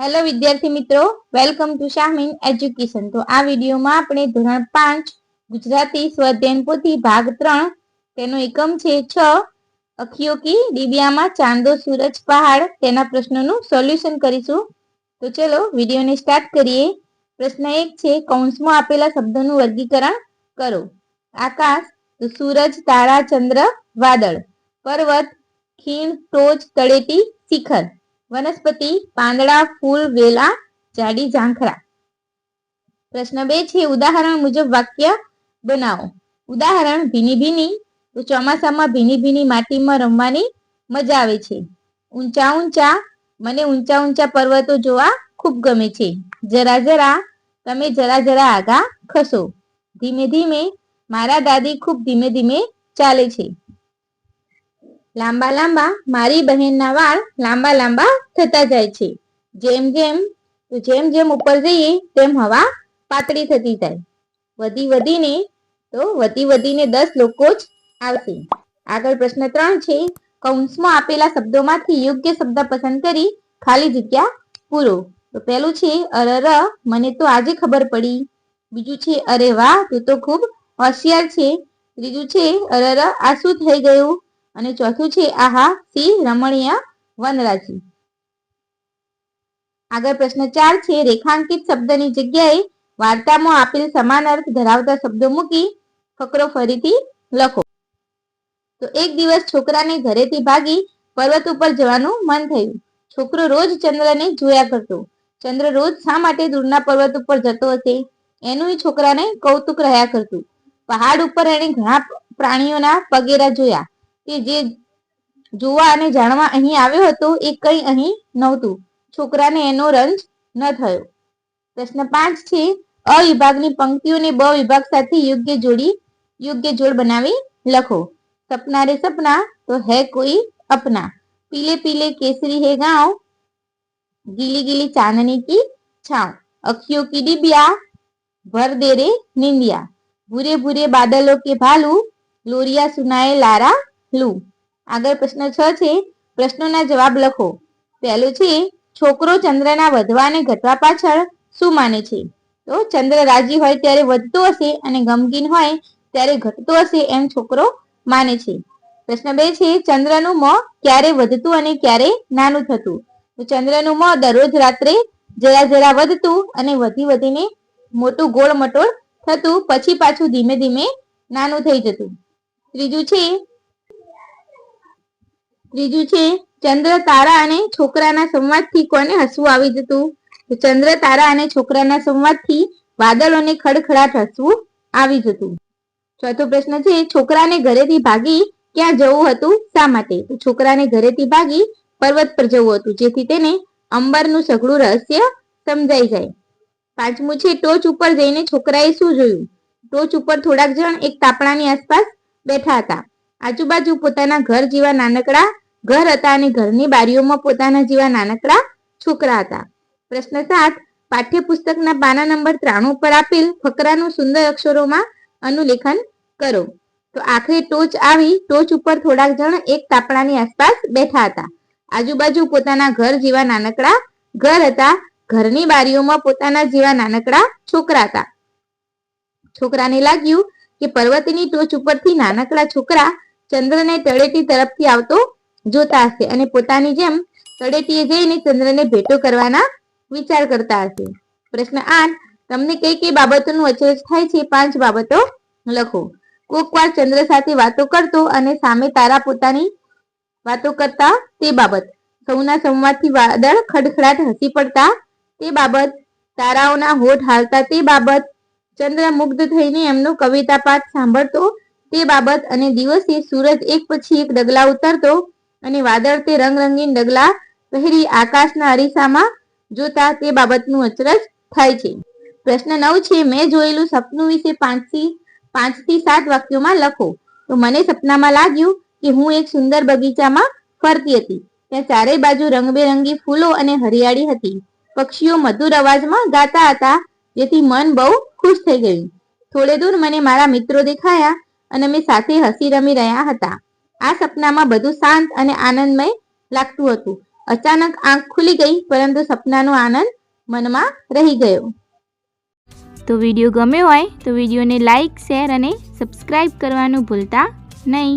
Hello વિદ્યાર્થી મિત્રો. Welcome to Shahmeen education તો આ વિડીયોમાં આપણે ધોરણ પાંચ, ગુજરાતી સ્વાધ્યાયન પોથી ભાગ ત્રણ, તેનો એકમ છે છ અખીઓ કી ડીબિયામાં ચાંદો, સૂરજ, પહાડ, તેના પ્રશ્નોનું સોલ્યુશન કરીશું. તો ચલો, વિડીયોને સ્ટાર્ટ કરીએ. પ્રશ્ન એક છે, કૌંસમાં આપેલા શબ્દોનું વર્ગીકરણ કરો. આકાશ તો સૂરજ, તારા, ચંદ્ર, વાદળ, પર્વત, ખીણ, ટોચ, તળેટી, શિખર. વનસ્પતિ, પાંદડા, ફૂલ, વેલા, જાડી, ઝાંખરા. પ્રશ્ન બે છે, ઉદાહરણ મુજબ વાક્ય બનાવો. ઉદાહરણ ભીની ભીની તો ચોમાસામાં ભીની ભીની માટીમાં રમવાની મજા આવે છે. ઊંચા ઊંચા મને ઊંચા ઊંચા પર્વતો જોવા ખૂબ ગમે છે. જરા જરા તમે જરા જરા આગા ખસો. ધીમે ધીમે મારા દાદી ખૂબ ધીમે ધીમે ચાલે છે. લાંબા લાંબા મારી બહેનના વાળ લાંબા લાંબા થતા જાય છે. જેમ જેમ જેમ જેમ ઉપર જઈએ, તેમ હવા પાતળી થતી જાય. વધી વધીને તો વધી વધીને દસ લોકો જ આવશે. આગળ પ્રશ્ન ત્રણ છે, કૌંસમાં આપેલા શબ્દોમાંથી યોગ્ય શબ્દ પસંદ કરી ખાલી જગ્યા પૂરો. તો પહેલું છે અરર મને તો આજે ખબર પડી. બીજું છે, અરે વાહ, તું તો ખૂબ હોશિયાર છે. ત્રીજું છે અરર આ શું થઈ ગયું? અને ચોથું છે, આહા, સી, રમણીય, વનરાજી. આગળ પ્રશ્ન ચાર છે, રેખાંકિત શબ્દની જગ્યાએ વાર્તામાં આપેલ સમાન અર્થ ધરાવતા શબ્દો મૂકી ફકરો ફરીથી લખો. તો એક દિવસ છોકરાને ઘરેથી ભાગી પર્વત ઉપર જવાનું મન થયું. છોકરો રોજ ચંદ્રને જોયા કરતો. ચંદ્ર રોજ શા માટે દૂરના પર્વત ઉપર જતો હશે? એનું છોકરાને કૌતુક રહ્યા કરતું. પહાડ ઉપર એણે ઘણા પ્રાણીઓના પગેરા જોયા. તે જે જોવા અને જાણવા અહીં આવ્યો હતો, એ કંઈ અહીં નહોતું. છોકરાને એનો રંજ ન થયો. પ્રશ્ન પાંચ છે અ પંક્તિઓને બ વિભાગ સાથે યોગ્ય જોડી, યોગ્ય જોડ બનાવી લખો. સપના રે સપના, તો હે કોઈ અપના. પીલે પીલે કેસરી હે ગાંવ, ગીલી ગીલી ચાંદની કી છાવ. અખિયો કી ડિબિયા, ભર દે રે નિંદિયા. ભૂરે ભૂરે બાદલો કે ભાલુ, લોરિયા સુનાએ લારા લુ. આગળ પ્રશ્ન છ છે, પ્રશ્નોના જવાબ લખો. પહેલું છે, છોકરો ચંદ્રના વધવા અને ઘટવા પાછળ શું માને છે? તો ચંદ્ર રાજી હોય ત્યારે વધતો હશે અને ગમગીન હોય ત્યારે ઘટતો હશે એમ છોકરો માને છે. પ્રશ્ન બે છે, ચંદ્રનું મોં ક્યારે વધતું અને ક્યારે નાનું થતું? તો ચંદ્રનું મોં દરરોજ રાત્રે જરા જરા વધતું અને વધી વધીને મોટું ગોળ મટોળ થતું, પછી પાછું ધીમે ધીમે નાનું થઈ જતું. ત્રીજું છે ત્રીજું છે, ચંદ્ર તારા અને છોકરાના સંવાદથી કોને હસવું આવી જતું? ચંદ્ર તારા અને છોકરાના સંવાદથી વાદળોને ખડખડાટ હસવું આવી જતું. ચોથો પ્રશ્ન છે, છોકરાને ઘરેથી ભાગી ક્યાં જવું હતું? શા માટે? છોકરાને ઘરેથી ભાગી પર્વત પર જવું હતું, જેથી તેને અંબરનું સઘળું રહસ્ય સમજાઈ જાય. પાંચમું છે, ટોચ ઉપર જઈને છોકરાએ શું જોયું? ટોચ ઉપર થોડાક જણ એક તાપણાની આસપાસ બેઠા હતા. આજુબાજુ પોતાના ઘર જેવા નાનકડા ઘર હતા અને ઘરની બારીઓમાં પોતાના જેવા નાનકડા છોકરા હતા. પ્રશ્ન સાત, પાઠ્યપુસ્તકના પાના નંબર ત્રાણું પર આપેલ ફકરાનું સુંદર અક્ષરોમાં અનુલેખન કરો. તો આખરે ટોચ આવી, ટોચ ઉપર થોડાક જણ એક તાપણાની આસપાસ બેઠા હતા. આજુબાજુ પોતાના ઘર જેવા નાનકડા ઘર હતા, ઘરની બારીઓમાં પોતાના જેવા નાનકડા છોકરા હતા. છોકરાને લાગ્યું કે પર્વતની ટોચ ઉપરથી નાનકડા છોકરા ચંદ્રને તળેટી તરફથી આવતો જોતા હશે અને પોતાની જેમ તળેટીએ જઈને ચંદ્રને ભેટો કરવાના વિચાર કરતા હશે. પ્રશ્ન આઠ, તમને કઈ કઈ બાબતોનું અચરજ થાય છે? પાંચ બાબતો લખો. કોક વાર ચંદ્ર સાથે વાતો કરતો અને સામે તારા પોતાની વાતો કરતા તે બાબત. સૌના સંવાદથી વાદળ ખડખડાટ હસી પડતા તે બાબત. તારાઓના હોઠ હાલતા તે બાબત. ચંદ્ર મુગ્ધ થઈને એમનો કવિતા પાઠ સાંભળતો તે બાબત અને દિવસે સૂરજ એક પછી એક ડગલા ઉતરતો અને વાદળ તે રંગરંગીન ડગલા પહેરી આકાશના અરીસામાં જોતા તે બાબતનું અચરજ થાય છે. પ્રશ્ન નવ છે, મેં જોયેલું સપનું વિશે પાંચથી પાંચથી સાત વાક્યોમાં લખો. તો મને સપનામાં લાગ્યું કે હું એક સુંદર બગીચામાં ફરતી હતી. ત્યાં ચારેય બાજુ રંગબેરંગી ફૂલો અને હરિયાળી હતી. પક્ષીઓ મધુર અવાજમાં ગાતા હતા, જેથી મન બહુ ખુશ થઈ ગયું. થોડે દૂર મને મારા મિત્રો દેખાયા અને અમે સાથે હસી રમી રહ્યા હતા. આ સપનામાં બધું શાંત અને આનંદમય લાગતું હતું. અચાનક આંખ ખુલી ગઈ, પરંતુ સપનાનો આનંદ મનમાં રહી ગયો. તો વીડિયો ગમ્યો હોય તો વિડીયોને લાઈક, શેર અને સબસ્ક્રાઈબ કરવાનું ભૂલતા નહીં.